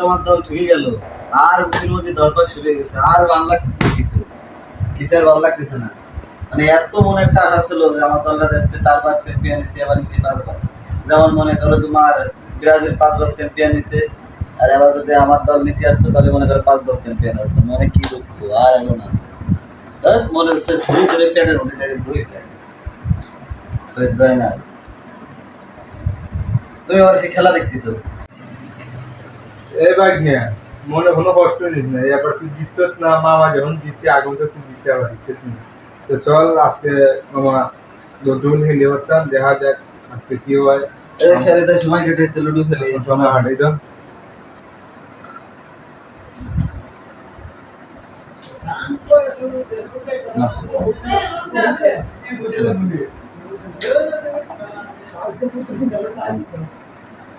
তোমার দল ঠুকে গেল আর মধ্যে দরকার হয়ে গেছে, আর ভালো লাগতেছে কিছু। ভালো লাগতেছে না? মানে এত মনে একটা আশা ছিল যে আমার দলটা চারবার চ্যাম্পিয়ন পাঁচবার যেমন মনে করো তোমার ব্রাজিল পাঁচবার চ্যাম্পিয়ন আর এবার যদি আমার দল নিতে আসতো তাহলে মনে করো পাঁচবার চ্যাম্পিয়ন মনে কি দুঃখ, আর এলো না। মনে হচ্ছে যায় না। তুমি আবার সেই খেলা দেখতেছো? এই বাইক মনে কোনো কষ্ট নিস না। এবার তুই জিতত না মামা যখন জিতছে আগুন তো তুই জিততে আবার জিতছিস না তো চল আজকে মামা লুডু খেলে হতাম দেখা যাক আজকে কি হয়। এই খেলে তো সময় কেটে লুডু খেলে। সময় হাঁটাই তো না।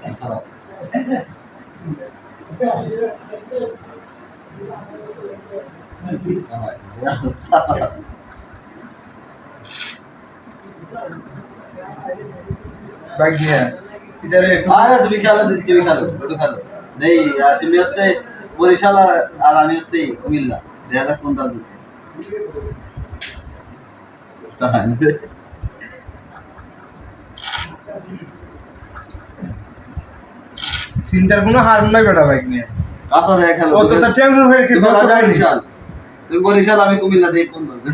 খারাপ খেলো খেলো নেই তুমি হচ্ছে বরিশাল আর হচ্ছে কুমিল্লা দেখা কোনটা জিতে চিন্তার কোনো হার নাই বেটা বাইক নিয়ে। কথা দেখা খেলো ও তো টেনশন হয়ে কিছু যায় তুমি বরিশাল আমি কুমিল্লা দিয়ে জিতে?